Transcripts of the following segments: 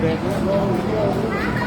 bit.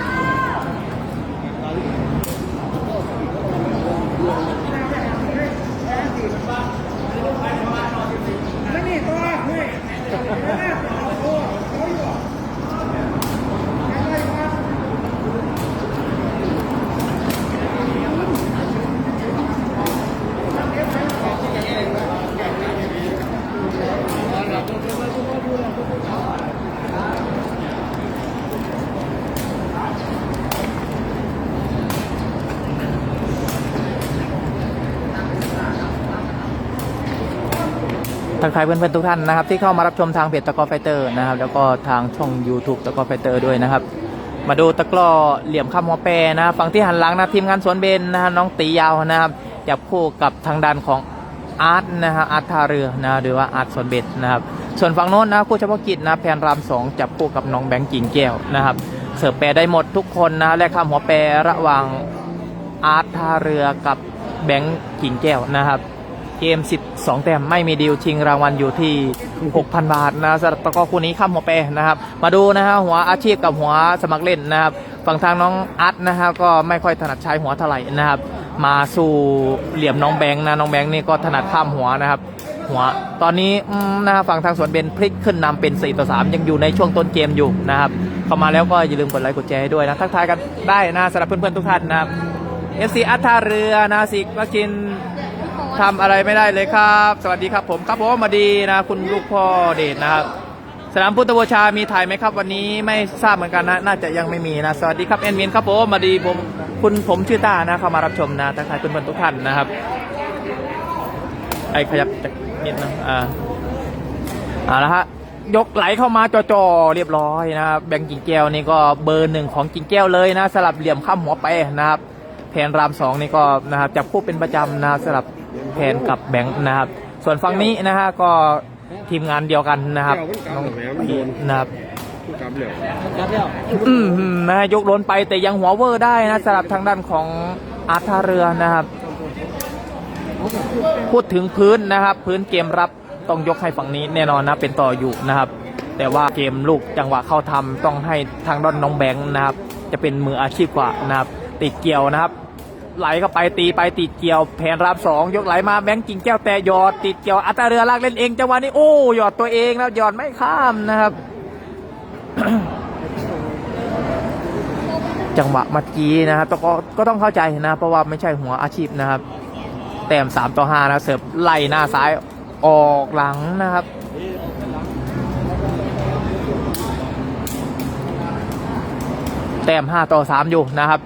ทักทายเพื่อนๆทุกท่านนะครับที่เข้ามารับชมทางเพจตะกอไฟเตอร์นะครับแล้วก็ทางช่อง YouTube ตะกอไฟเตอร์ด้วยนะครับ มาดูตะกร้อเหลี่ยมข้ามหัวแปรนะฝั่งที่หันหลังนะทีมงานสวนเบนนะฮะน้องตียาวนะครับจับคู่กับทางด้านของอาร์ตนะฮะอาร์ตท่าเรือนะหรือว่าอาร์ตสวนเบนนะครับส่วนฝั่งโน้นนะคู่เฉพาะกิจนะแพนรามสองจับคู่กับน้องแบงค์กิ่งแก้วนะครับเสิร์ฟแปรได้หมดทุกคนนะและข้ามหัวแปรระหว่างอาร์ตท่าเรือกับแบงค์กิ่งแก้วนะครับ เกม 12 แต้มไม่มีดีลชิงรางวัลอยู่ที่ 6,000 บาทนะสำหรับตะกอคู่นี้ข้ามหัวแปรนะครับ มาดูนะฮะหัวอาชีพกับหัวสมัครเล่นนะครับฝั่งทางน้องอัดนะฮะก็ไม่ค่อยถนัดใช้หัวเท่าไหร่นะครับ มาสู่เหลี่ยมน้องแบงค์นะน้องแบงค์นี่ก็ถนัดข้ามหัวนะครับ หัวตอนนี้นะฝั่งทางสวนเบนพลิกขึ้นนำเป็น 4 ต่อ 3 ยังอยู่ในช่วงต้นเกมอยู่นะครับเข้ามาแล้วก็อย่าลืมกดไลค์กดแชร์ให้ด้วยนะทักทายกันได้นะสำหรับเพื่อนๆทุกท่านนะครับ FC อัตท่าเรือนะสิกวักิน ทำอะไรไม่ได้เลยครับ สวัสดีครับผมครับผมมาดีนะ คุณลูกพ่อเดชนะครับสนามพุทธบูชามีถ่ายไหมครับ วันนี้ไม่ทราบเหมือนกันนะน่าจะยังไม่มีนะสวัสดีครับแอนวินครับผมมาดีผมคุณผมชื่อตานะเข้ามารับชมนะทักทายเพื่อนทุกท่านนะครับ ไอขยับจากนิดนะอ่าเอาละฮะยกไหลเข้ามาจ่อๆเรียบร้อยนะครับแบงค์กิ่งแก้วนี่ก็เบอร์หนึ่งของกิ่งแก้วเลยนะสลับเหลี่ยมข้ามหัวไปนะครับแผนรามสองนี่ก็นะครับจับคู่เป็นประจำนะสลับ แผนกับแบงค์นะครับ ส่วนฝั่งนี้นะฮะก็ทีมงานเดียวกันนะครับน้องพีนะครับอืมนะฮะยกล้นไปแต่ยังหัวเวอร์ได้นะสำหรับทางด้านของอาร์ทาเรือนะครับ พูดถึงพื้นนะครับ พื้นเกมรับต้องยกให้ฝั่งนี้แน่นอนนะเป็นต่ออยู่นะครับ แต่ว่าเกมลูกจังหวะเข้าทำต้องให้ทางด้านน้องแบงค์นะครับ จะเป็นมืออาชีพกว่านะครับ ติดเกี่ยวนะครับ ไหลเข้าไปตีไปติดเกี่ยวแผนรับสองยกไหลมาแบงค์กิ่งแก้วแต่ยอดติดเกี่ยวอัตราเรือลากเล่นเองจังหวะนี้โอ้ยอดตัวเองแล้วยอดไม่ข้ามนะครับ จังหวะเมื่อกี้นะครับก็ก็ต้องเข้าใจนะเพราะว่าไม่ใช่หัวอาชีพนะครับ แต้มสามต่อห้านะเสิร์ฟไล่หน้าซ้ายออกหลังนะครับแต้มห้าต่อสามอยู่นะครับ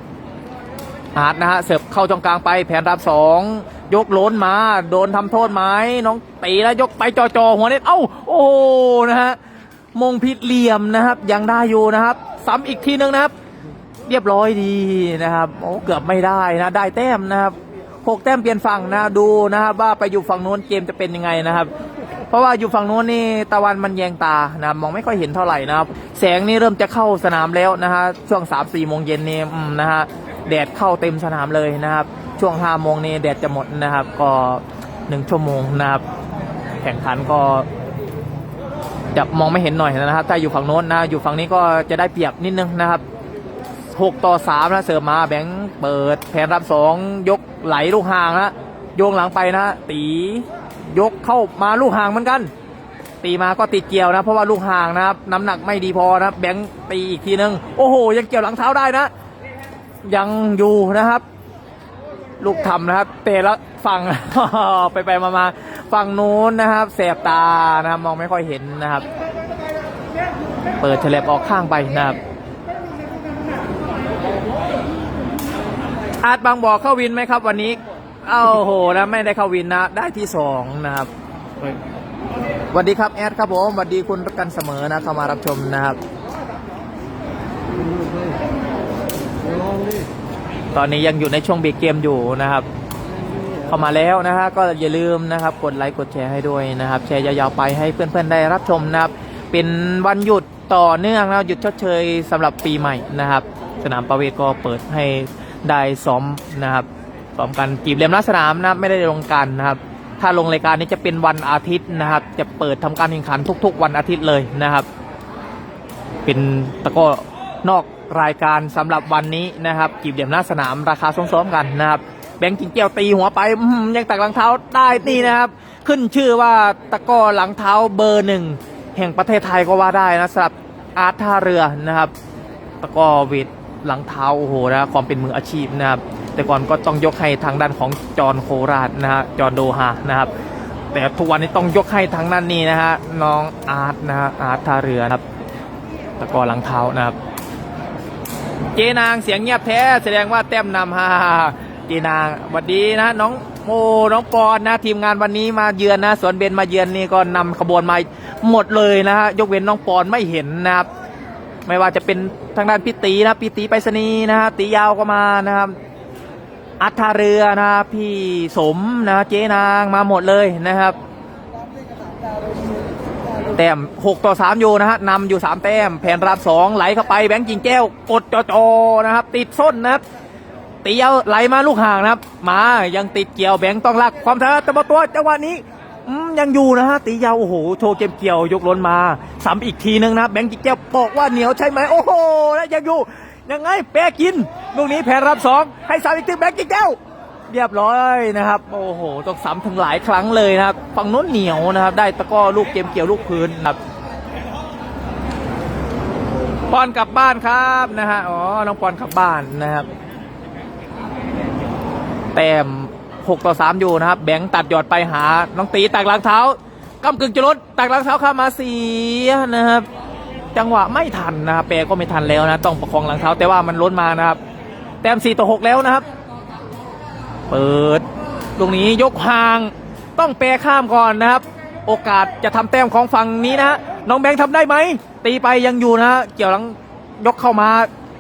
อาร์ตนะฮะเสิร์ฟเข้าตรงกลางไปแผนรับสองยกโล้นมา โดนทำโทษไหมน้องตีแล้วยกไปจอจอหัวเน็ตเอ้าโอ้โหนะฮะมงผิดเหลี่ยมนะครับยังได้อยู่นะครับ ซ้ำอีกทีนึงนะครับ เรียบร้อยดีนะครับโอ้เกือบไม่ได้นะได้แต้มนะครับหกแต้มเปลี่ยนฝั่งนะดูนะครับว่าไปอยู่ฝั่งโน้นเกมจะเป็นยังไงนะครับ เพราะว่าอยู่ฝั่งโน้นนี่ตะวันมันแยงตานะมองไม่ค่อยเห็นเท่าไหร่นะครับ แสงนี่เริ่มจะเข้าสนามแล้วนะฮะช่วง3 4โมงเย็นนี่นะฮะ แดดเข้าเต็มสนามเลยนะครับ ช่วง5โมงนี่แดดจะหมดนะครับ ก็1ชั่วโมงนะครับ แข่งขันก็จะมองไม่เห็นหน่อยนะครับ ถ้าอยู่ฝั่งโน้นนะ อยู่ฝั่งนี้ก็จะได้เปรียบนิดนึงนะครับ6ต่อ3นะเสิร์ฟมาแบงค์เปิดแผนรับ2ยกไหลลูกห่างนะโยงหลังไปนะ ตียกเข้ามาลูกห่างเหมือนกัน ตีมาก็ติดเกี่ยวนะ เพราะว่าลูกห่างนะครับ น้ำหนักไม่ดีพอนะแบงค์ตีอีกทีนึง โอ้โห ยังเกี่ยวหลังเท้าได้นะ ยังอยู่นะครับ ลูกทำนะครับ เตะแล้วฝั่ง ไปไปมามาฝั่งนู้นนะครับแสบตานะครับมองไม่ค่อยเห็นนะครับ เปิดเฉลบออกข้างไปนะครับอาร์ตบางบ่อเข้าวินไหมครับ วันนี้เอ้าโหนะไม่ได้เข้าวินนะได้ที่สองนะครับสวัสดีครับแอดครับผมสวัสดีคุณกันเสมอนะเข้ามารับชมนะครับ ตอนนี้ยังอยู่ในช่วงเบรกเกมอยู่นะครับ เข้ามาแล้วนะฮะก็อย่าลืมนะครับ กดไลค์กดแชร์ให้ด้วยนะครับ แชร์ยาวๆไปให้เพื่อนๆได้รับชมนะครับ เป็นวันหยุดต่อเนื่องนะหยุดชดเชยสำหรับปีใหม่นะครับ สนามประเวศก็เปิดให้ได้ซ้อมนะครับซ้อมกันกีบเหลี่ยมลัสนามนะไม่ได้ลงกันนะครับถ้าลงรายการนี้จะเป็นวันอาทิตย์นะครับ จะเปิดทำการแข่งขันทุก ๆ วันอาทิตย์เลยนะครับ เป็นตะก้อนอก รายการสำหรับวันนี้นะครับกีบเหลี่ยมหน้าสนามราคาซ้อมๆกันนะครับแบงค์กิงเกียวตีหัวไปยังตักหลังเท้าได้นี่นะครับ ขึ้นชื่อว่าตะก้อหลังเท้าเบอร์หนึ่งแห่งประเทศไทยก็ว่าได้นะสำหรับอาร์ตท่าเรือนะครับ ตะก้อเวทหลังเท้าโอ้โหนะความเป็นมืออาชีพนะครับ แต่ก่อนก็ต้องยกให้ทางด้านของจอห์นโคราชนะฮะจอห์นโดฮานะครับแต่ทุกวันนี้ต้องยกให้ทางด้านนี้นะฮะน้องอาร์ตนะฮะอาร์ตท่าเรือนะครับ ตะก้อหลังเท้านะครับ เจนางเสียงเงียบแท้แสดงว่าแต้มนำฮ่าเจนางสวัสดีนะน้องโมน้องปอนนะ ทีมงานวันนี้มาเยือนนะสวนเบนมาเยือนนี่ก็นำขบวนมาหมดเลยนะฮะยกเว้นน้องปอนไม่เห็นนะครับ ไม่ว่าจะเป็นทางด้านพี่ตีนะพี่ตีไปรษณีนะฮะตียาวก็มานะครับอัธาเรือนะพี่สมนะเจ๊นางมาหมดเลยนะครับ แต้ม6ต่อ3อยู่นะฮะนำอยู่ 3 แต้ม แผนรับ2ไหลเข้าไปแบงค์จิงแก้ว กดจอจอนะครับ ติดส้นนะครับตีเอาไหลมาลูกห่างนะครับ มายังติดเกี่ยวแบงค์ต้องลากความท้าแต่ว่าตัวจังหวะนี้ยังอยู่นะฮะตียาวโอ้โหโชว์เกมเกี่ยวยกล้นมาซ้ำอีกทีนึงนะแบงค์จิงแก้วบอกว่าเหนียวใช่ไหมโอ้โหแล้วยังอยู่ยังไงแปะกินลูกนี้แผนรับสองให้ซ้ำอีกทีแบงค์จิงแก้ว เรียบร้อยนะครับ โอ้โหต้องซ้ำถึงหลายครั้งเลยนะครับฝั่งโน้นเหนียวนะครับ ได้ตะก้อลูกเกมเกี่ยวลูกพื้นครับปอนกลับบ้านครับนะฮะอ๋อน้องปอนกลับบ้านนะครับแต้ม6ต่อ3อยู่นะครับ แบงค์ตัดหยอดไปหา น้องตีตักหลังเท้ากำกึ่งจะลดตักหลังเท้าเข้ามาเสียนะครับ จังหวะไม่ทันนะครับแปรก็ไม่ทันแล้วนะ ต้องประคองหลังเท้าแต่ว่ามันล้นมานะครับ แต้ม4ต่อ6แล้วนะครับ เปิดตรงนี้ยกห่างต้องแปรข้ามก่อนนะครับ โอกาสจะทำแต้มของฝั่งนี้นะฮะน้องแบงค์ทำได้ไหมตีไปยังอยู่นะเกี่ยวหลังยกเข้ามา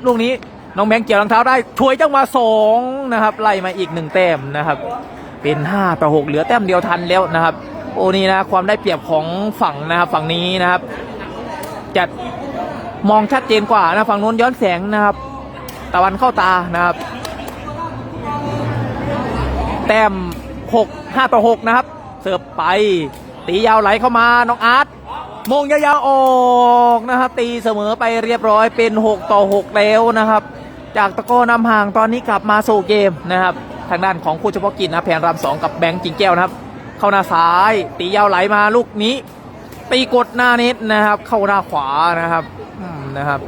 ลูกนี้น้องแบงค์เกี่ยวหลังเท้าได้ช่วยจังหวะสองนะครับไล่มาอีกหนึ่งแต้มนะครับ เป็น5ต่อ6เหลือแต้มเดียวทันแล้วนะครับ โอ้นี่นะความได้เปรียบของฝั่งนะครับฝั่งนี้นะครับจะมองชัดเจนกว่านะฝั่งนู้นย้อนแสงนะครับ ตะวันเข้าตานะครับ แต้ม6 5ต่อ6นะครับ เสิร์ฟไป ตียาวไหลเข้ามาน้องอาร์ตมงยาวๆออกนะครับตีเสมอไปเรียบร้อยเป็น 6 ต่อ 6 แล้วนะครับ จากตะโก้นำห่างตอนนี้กลับมาสู่เกมนะครับ ทางด้านของคู่เฉพาะกิจนะแผนรำสองกับแบงค์จิงแก้วนะครับ เข้าหน้าซ้าย ตียาวไหลมาลูกนี้ ตีกดหน้าเน็ตนะครับ เข้าหน้าขวานะครับนะครับ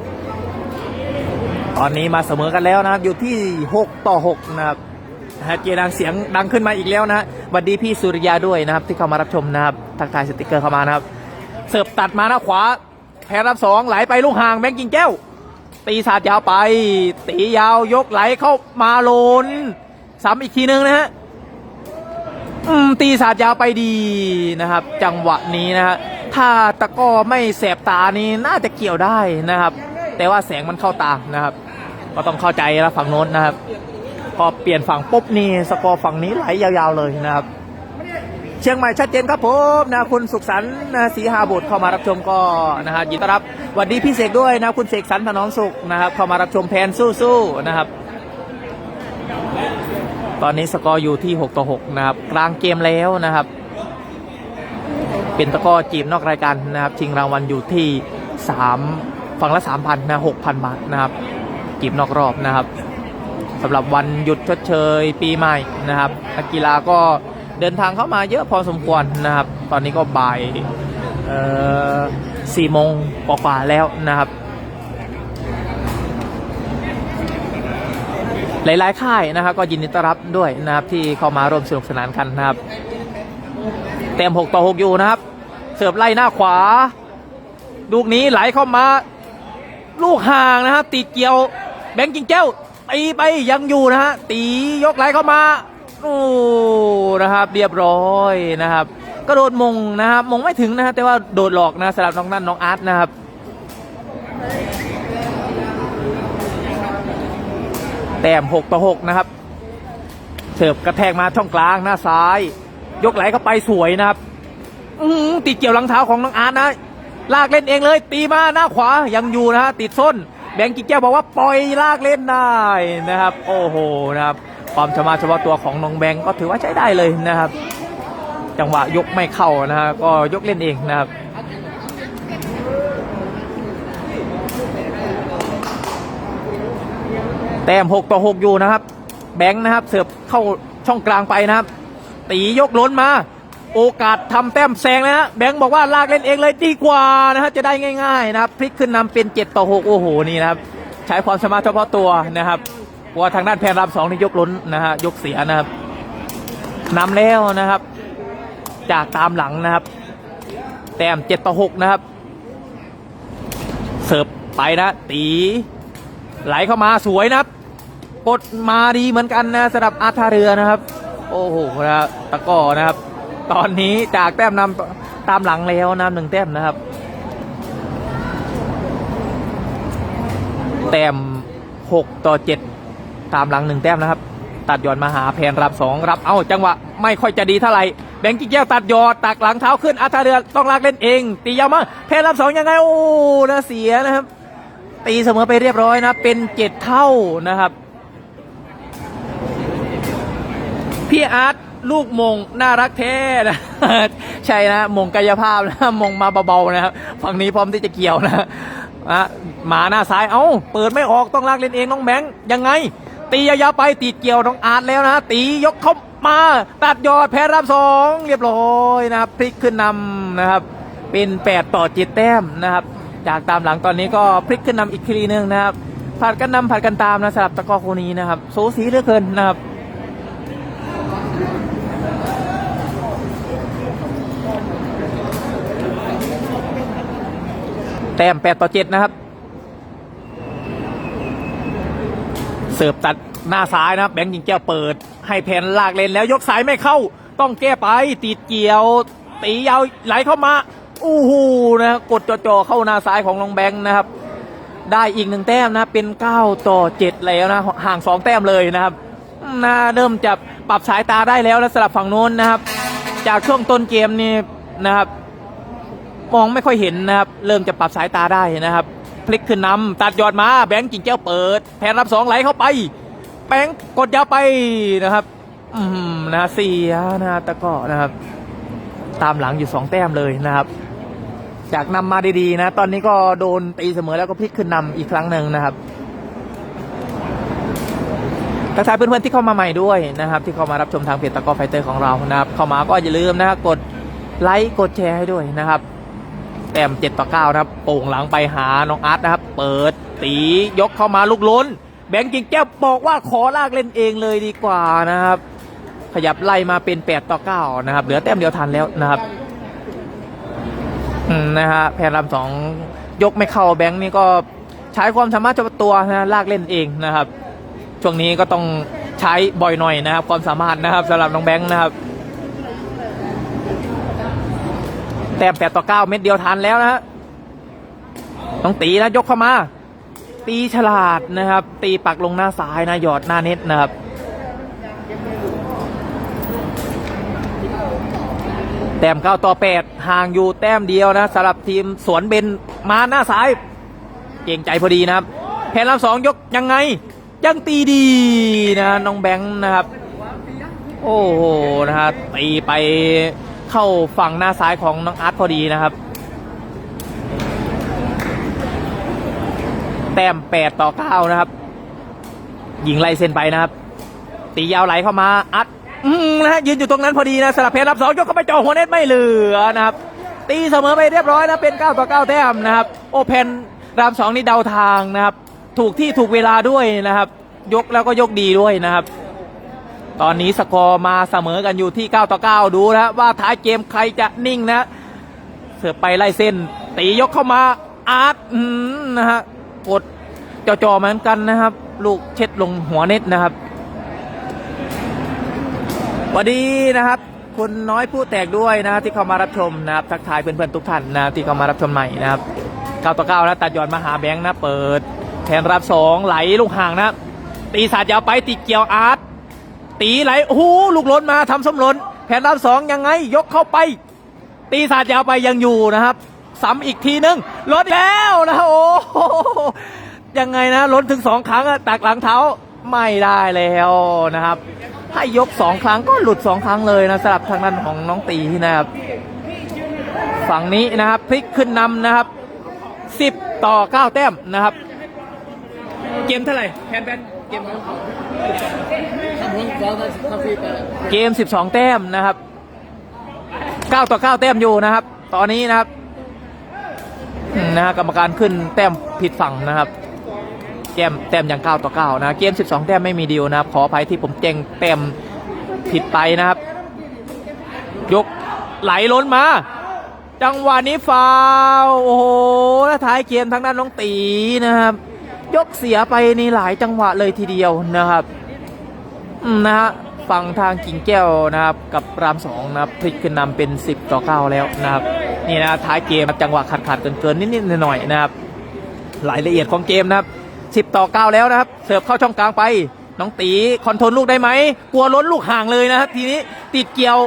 ตอนนี้มาเสมอกันแล้วนะครับ อยู่ที่ 6 ต่อ 6 นะครับ นะฮะเจดังเสียงดังขึ้นมาอีกแล้วนะฮะสวัสดีพี่สุริยาด้วยนะครับ ที่เข้ามารับชมนะครับทักทายสติกเกอร์เข้ามานะครับ เสิร์ฟตัดมาหน้าขวาแพรรับสองไหลไปลูกห่างแบงกิงแก้ว ตีสาดยาวไป ตียาวยกไหลเข้ามาโลนซ้ำอีกทีนึงนะฮะตีสาดยาวไปดีนะครับ จังหวะนี้นะฮะถ้าตะก้อไม่แสบตานี่น่าจะเกี่ยวได้นะครับ แต่ว่าแสงมันเข้าตานะครับ ก็ต้องเข้าใจนะฝั่งโน้นนะครับ พอเปลี่ยนฝั่งปุ๊บนี่สกอร์ฝั่งนี้ไหลยาวๆเลยนะครับ เชียงใหม่ชัดเจนครับผมนะคุณสุขสันต์นะสีหาบุตรเข้ามารับชมก็นะฮะยินดีต้อนรับสวัสดีพี่เสกด้วยนะคุณเสกสรรถนอมสุขนะครับเข้ามารับชมแพนสู้ๆนะครับ ตอนนี้สกอร์อยู่ที่ 6 ต่อ 6 นะครับ กลางเกมแล้วนะครับ เป็นตะก้อจีบนอกรายการนะครับ ชิงรางวัลอยู่ที่ 3 ฝั่งละ 3,000นะ6,000 บาทนะครับจีบนอกรอบนะครับ สำหรับวันหยุดชดเชยปีใหม่นะครับนักกีฬาก็เดินทางเข้ามาเยอะพอสมควรนะครับ ตอนนี้ก็บ่ายสี่โมงกว่าแล้วนะครับ หลายๆค่ายนะครับ ก็ยินดีต้อนรับด้วยนะครับที่เข้ามาร่วมสนุกสนานกันนะครับ เต็ม 6 ต่อ 6 อยู่นะครับ เสิร์ฟไล่หน้าขวา ลูกนี้ไหลเข้ามา ลูกห่างนะครับติดเกี่ยว แบงค์จิงแก้ว ตีไปยังอยู่นะฮะตียกไหลเข้ามาโอ้นะครับ เรียบร้อยนะครับ ก็โดนมงนะครับมงไม่ถึงนะฮะแต่ว่าโดดหลอกนะสำหรับน้องนั่นน้องอาร์ตนะครับแต้ม6ต่อ6นะครับเสิร์ฟกระแทกมาช่องกลางหน้าซ้าย ยกไหลเข้าไปสวยนะครับอืติดเกี่ยวหลังเท้าของน้องอาร์ตนะ ลากเล่นเองเลย ตีมาหน้าขวายังอยู่นะฮะติดส้น แบงกิกแก้วบอกว่าปล่อยลากเล่นได้นะครับ โอ้โหนะครับความชมาเฉพาะตัวของน้องแบงค์ก็ถือว่าใช้ได้เลยนะครับ จังหวะยกไม่เข้านะฮะก็ยกเล่นเองนะครับแต้ม6ต่อ 6 อยู่นะครับ แบงค์นะครับ เสิร์ฟเข้าช่องกลางไปนะครับ ตียกล้นมา โอกาสทำแต้มแซงนะฮะแบงค์บอกว่าลากเล่นเองเลยดีกว่านะฮะจะได้ง่ายๆนะครับพลิกขึ้นนำเป็น 7 ต่อ 6 โอ้โหนี่นะครับใช้ความสามารถเฉพาะตัวนะครับว่าทางด้านแพนรามสองนี่ยกล้นนะฮะยกเสียนะครับนำแล้วนะครับ จากตามหลังนะครับ แต้ม 7 ต่อ 6 นะครับ เสิร์ฟไปนะตีไหลเข้ามาสวยนะครับกดมาดีเหมือนกันนะสำหรับอาร์ตท่าเรือนะครับ โอ้โหนะตะก้อนะครับ ตอนนี้จากแต้มนำตามหลังแล้วนำหนึ่งแต้มนะครับ แต้มหกต่อเจ็ดตามหลังหนึ่งแต้มนะครับ ตัดยอดมาหาแพนรับสองรับเอาจังหวะไม่ค่อยจะดีเท่าไหร่แบงค์กิ๊กแก้วตัดยอดตักหลังเท้าขึ้นอาร์ตท่าเรือต้องลากเล่นเอง ตียาวมาแพนรับสองยังไงโอ้นะเสียนะครับ ตีเสมอไปเรียบร้อยนะ เป็นเจ็ดเท่านะครับ พี่อาร์ต ลูกมงน่ารักแท้นะใช่นะมงกายภาพนะมงมาเบาๆนะครับฝั่งนี้พร้อมที่จะเกี่ยวนะอะหมาหน้าซ้ายเอ้าเปิดไม่ออกต้องลากเล่นเองน้องแบงค์ยังไง ตียาวๆไปติดเกี่ยวน้องอาร์ตแล้วนะตียกเข้ามาตัดยอดแพ้รับสองเรียบร้อยนะครับพลิกขึ้นนำนะครับ เป็น 8 ต่อ7แต้มนะครับ จากตามหลังตอนนี้ก็พลิกขึ้นนำอีกทีนึงนะครับผัดกันนำผัดกันตามนะสำหรับตะก้อคู่นี้นะครับ สูสีเหลือเกินนะครับ แต้ม8ต่อ7นะครับ เสิร์ฟตัดหน้าซ้ายนะครับ แบงค์ยิงแก้วเปิด ให้แพนลากเลนแล้วยกสายไม่เข้า ต้องแก้ไป ติดเกี่ยว ตียาวไหลเข้ามาอู้หูนะครับกดจ่อๆเข้าหน้าซ้ายของลองแบงค์นะครับ ได้อีกหนึ่งแต้มนะเป็น9ต่อ7แล้วนะห่าง2แต้มเลยนะครับน่าเริ่มจะปรับสายตาได้แล้วนะสำหรับฝั่งโน้นนะครับ จากช่วงต้นเกมนี่นะครับ มองไม่ค่อยเห็นนะครับ เริ่มจะปรับสายตาได้นะครับ พลิกขึ้นนำตัดยอดมาแบงค์กิ่งแก้วเปิด แผนรับสองไหลเข้าไป แบงค์กดยาวไปนะครับ อืมนะเสียนะตะก้อนะครับ ตามหลังอยู่สองแต้มเลยนะครับ จากนำมาดีๆนะ ตอนนี้ก็โดนตีเสมอแล้วก็พลิกขึ้นนำอีกครั้งหนึ่งนะครับทักทายเพื่อนๆที่เข้ามาใหม่ด้วยนะครับ ที่เข้ามารับชมทางเพจตะก้อไฟเตอร์ของเรานะครับ เข้ามาก็อย่าลืมนะครับกดไลค์กดแชร์ให้ด้วยนะครับ แต้ม7ต่อ9นะครับโป่งหลังไปหาน้องอาร์ตนะครับ เปิดตียกเข้ามาลูกล้น แบงค์กิ่งแก้วบอกว่าขอลากเล่นเองเลยดีกว่านะครับ ขยับไล่มาเป็น8ต่อ9นะครับ เหลือแต้มเดียวทันแล้วนะครับอืมนะฮะแพนรำสองยกไม่เข้าแบงค์นี่ก็ใช้ความสามารถเฉพาะตัวนะลากเล่นเองนะครับ ช่วงนี้ก็ต้องใช้บ่อยหน่อยนะครับ ความสามารถนะครับสำหรับน้องแบงค์นะครับ แต้ม8ต่อ9เม็ดเดียวทันแล้วนะฮะต้องตีนะยกเข้ามา ตีฉลาดนะครับ ตีปักลงหน้าซ้ายนะหยอดหน้าเน็ตนะครับแต้ม9ต่อ8ห่างอยู่แต้มเดียวนะสำหรับทีมสวนเบนมาหน้าซ้าย เก่งใจพอดีนะครับแผนลำสองยกยังไง ยังตีดีนะน้องแบงค์นะครับ โอ้โหนะฮะตีไป เข้าฝั่งหน้าซ้ายของน้องอาร์ตพอดีนะครับ แต้ม8ต่อ9นะครับยิงไล่เส้นไปนะครับ ตียาวไหลเข้ามาอัดอืมนะฮะยืนอยู่ตรงนั้นพอดีนะสลับเพลรับสองยกเข้าไปจ่อหัวเน็ตไม่เหลือนะครับ ตีเสมอไปเรียบร้อยนะเป็น9ต่อ9แต้มนะครับ โอเพนรามสองนี่เดาทางนะครับ ถูกที่ถูกเวลาด้วยนะครับ ยกแล้วก็ยกดีด้วยนะครับ ตอนนี้สกอร์มาเสมอกันอยู่ที่ 9 ต่อ 9 ดูนะว่าท้ายเกมใครจะนิ่งนะ เสือไปไล่เส้น ตียกเข้ามาอาร์ตนะฮะกดจ่อๆเหมือนกันนะครับ ลูกเช็ดลงหัวเน็ตนะครับสวัสดีนะครับคุณน้อยผู้แตกด้วยนะที่เข้ามารับชมนะครับทักทายเพื่อนๆทุกท่านนะที่เข้ามารับชมใหม่นะครับ9ต่อ9นะตัดยอดมาหาแบงค์นะเปิด แทนรับสองไหลลูกห่างนะ ตีสาดยาวไปติดเกี่ยวอาร์ต ตีไหลโอ้โหลูกล้นมาทำสมล้น แผนรับสองยังไง ยกเข้าไป ตีสาดยาวไปยังอยู่นะครับซ้ำอีกทีนึงล้นแล้วนะโอ้ยังไงนะล้นถึงสองครั้งอะตักหลังเท้าไม่ได้แล้วนะครับ ให้ยกสองครั้งก็หลุดสองครั้งเลยนะสำหรับทางด้านของน้องตีนะครับ ฝั่งนี้นะครับพลิกขึ้นนำนะครับสิบต่อเก้าแต้มนะครับ เกมเท่าไหร่แพนแพนเกม เขาทำของเราได้คาเฟ่ไปเกม 12 แต้มนะครับ 9 ต่อ 9 แต้มอยู่นะครับ ตอนนี้นะครับนะฮะกรรมการขึ้นแต้มผิดฝั่งนะครับแก้มแต้มอย่าง 9 ต่อ 9 นะเกม 12 แต้มไม่มีดีลนะครับ ขออภัยที่ผมแจ้งแต้มผิดไปนะครับ ยกไหลล้นมา จังหวะนี้ฟาวโอ้โหแล้วท้ายเกมทางด้านน้องตีนะครับ ยกเสียไปในหลายจังหวะเลยทีเดียวนะครับ นะฮะฝั่งทางกิ่งแก้วนะครับกับรามสองนะครับพลิกขึ้นนำเป็น 10 ต่อ 9 แล้วนะครับนี่นะท้ายเกมจังหวะขาดขาดเกินเกินๆนิดๆหน่อยๆนะครับรายละเอียดของเกมนะครับ 10 ต่อ 9 แล้วนะครับ เสิร์ฟเข้าช่องกลางไป น้องตีคอนโทรลลูกได้ไหม กลัวล้นลูกห่างเลยนะครับทีนี้ติดเกี่ยว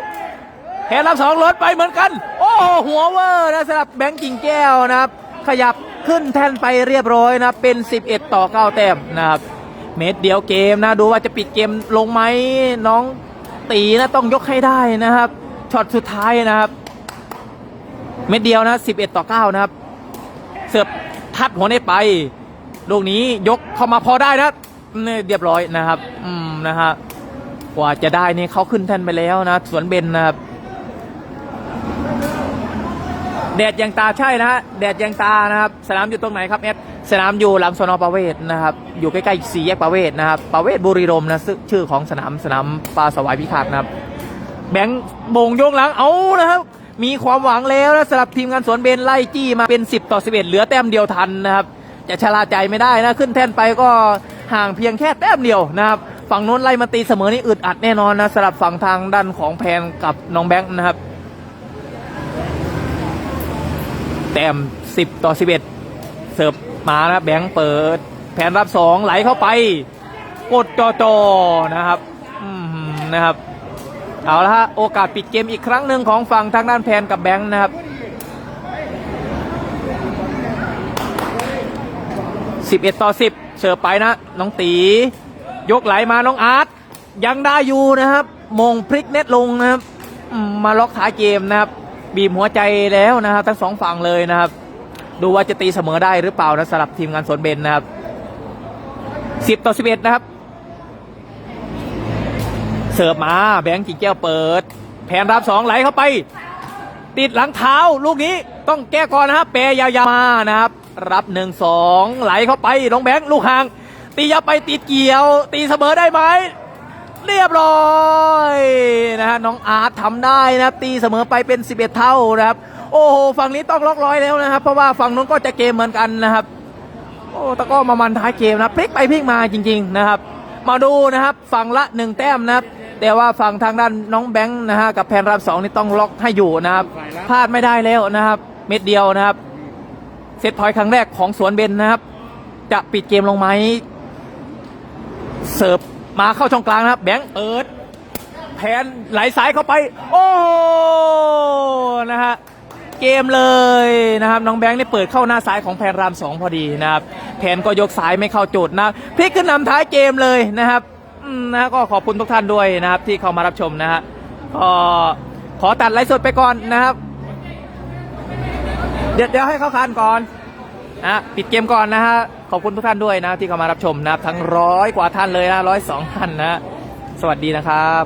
แขนรับสองล้นไปเหมือนกัน โอ้หัวเวอร์นะสำหรับแบงก์กิ่งแก้วนะครับ ขยับขึ้นแท่นไปเรียบร้อยนะครับเป็น 11 ต่อ 9 แต้มนะครับ เม็ดเดียวเกมนะดูว่าจะปิดเกมลงไหมน้องตีนะต้องยกให้ได้นะครับช็อตสุดท้ายนะครับ เม็ดเดียวนะ11 ต่อ 9 นะครับ เสิร์ฟทัดหัวเน็ตไปลูกนี้ยกเข้ามาพอได้นะเนี่ยเรียบร้อยนะครับ อืมนะฮะกว่าจะได้นี่เขาขึ้นแท่นไปแล้วนะ สวนเบนนะครับ แดดยังตาใช่นะฮะแดดยังตานะครับ สนามอยู่ตรงไหนครับเอสสนามอยู่หลังสนประเวศนะครับ อยู่ใกล้ๆสี่แยกประเวศนะครับประเวศบุรีรมนะชื่อของสนามสนามปลาสวายพิฆาตนะครับ แบงค์บงโยงหลังเอานะครับ มีความหวังแล้วนะสำหรับทีมงานสวนเบนไล่จี้มาเป็น 10 ต่อ 11 เหลือแต้มเดียวทันนะครับ จะชะลาใจไม่ได้นะขึ้นแท่นไปก็ห่างเพียงแค่แต้มเดียวนะครับ ฝั่งโน้นไล่มาตีเสมอนี่อึดอัดแน่นอนนะสำหรับฝั่งทางด้านของแพนกับน้องแบงค์นะครับ แต้ม10 ต่อ 11 เสิร์ฟมานะแบงค์เปิด แผนรับ 2 ไหลเข้าไป กดจอจอนะครับอืมนะครับ เอาละฮะ โอกาสปิดเกมอีกครั้งหนึ่งของฝั่งทางด้านแพนกับแบงค์นะครับ 11 ต่อ 10 เสิร์ฟไปนะ น้องตี ยกไหลมาน้องอาร์ตยังได้อยู่นะครับ มงพลิกเน็ตลงนะครับมมาล็อกท้ายเกมนะครับ บีบหัวใจแล้วนะครับทั้งสองฝั่งเลยนะครับ ดูว่าจะตีเสมอได้หรือเปล่านะสำหรับทีมงานสวนเบนนะครับ10ต่อ11นะครับ เสิร์ฟมาแบงค์กิ่งแก้วเปิด แผนรับสองไหลเข้าไป ติดหลังเท้าลูกนี้ต้องแก้ก่อนนะครับเปยยาวๆมานะครับ รับหนึ่งสองไหลเข้าไปน้องแบงค์ลูกห่าง ตียับไปติดเกี่ยว ตีเสมอได้ไหม เรียบร้อยนะฮะน้องอาร์ตทำได้นะครับตีเสมอไปเป็น 11 เท่านะครับ โอ้โหฝั่งนี้ต้องล็อกร้อยแล้วนะครับ เพราะว่าฝั่งนู้นก็จะเกมเหมือนกันนะครับ โอ้ตะก้อมามันท้ายเกมนะพลิกไปพลิกมาจริง ๆนะครับ มาดูนะครับฝั่งละหนึ่งแต้มนะครับแต่ว่าฝั่งทางด้านน้องแบงค์นะฮะกับแพนรับสองนี่ต้องล็อกให้อยู่นะครับพลาดไม่ได้แล้วนะครับ เม็ดเดียวนะครับเซตพอยต์ครั้งแรกของสวนเบนนะครับ จะปิดเกมลงไหมเสิร์ฟ มาเข้าช่องกลางนะครับแบงค์เปิดแผนไหลสายเข้าไป โอ้โหนะฮะเกมเลยนะครับน้องแบงค์นี่เปิดเข้าหน้าซ้ายของแผนรามสองพอดีนะครับแผนก็ยกสายไม่เข้าจุดนะพลิกขึ้นนำท้ายเกมเลยนะครับนะก็ขอบคุณทุกท่านด้วยนะครับ ที่เข้ามารับชมนะฮะก็ขอตัดไลฟ์สดไปก่อนนะครับ เดี๋ยวเดี๋ยวให้เขาคานก่อน นะปิดเกมก่อนนะฮะขอบคุณทุกท่านด้วยนะที่เข้ามารับชมนะครับทั้งร้อยกว่าท่านเลยนะร้อยสองท่านนะ สวัสดีนะครับ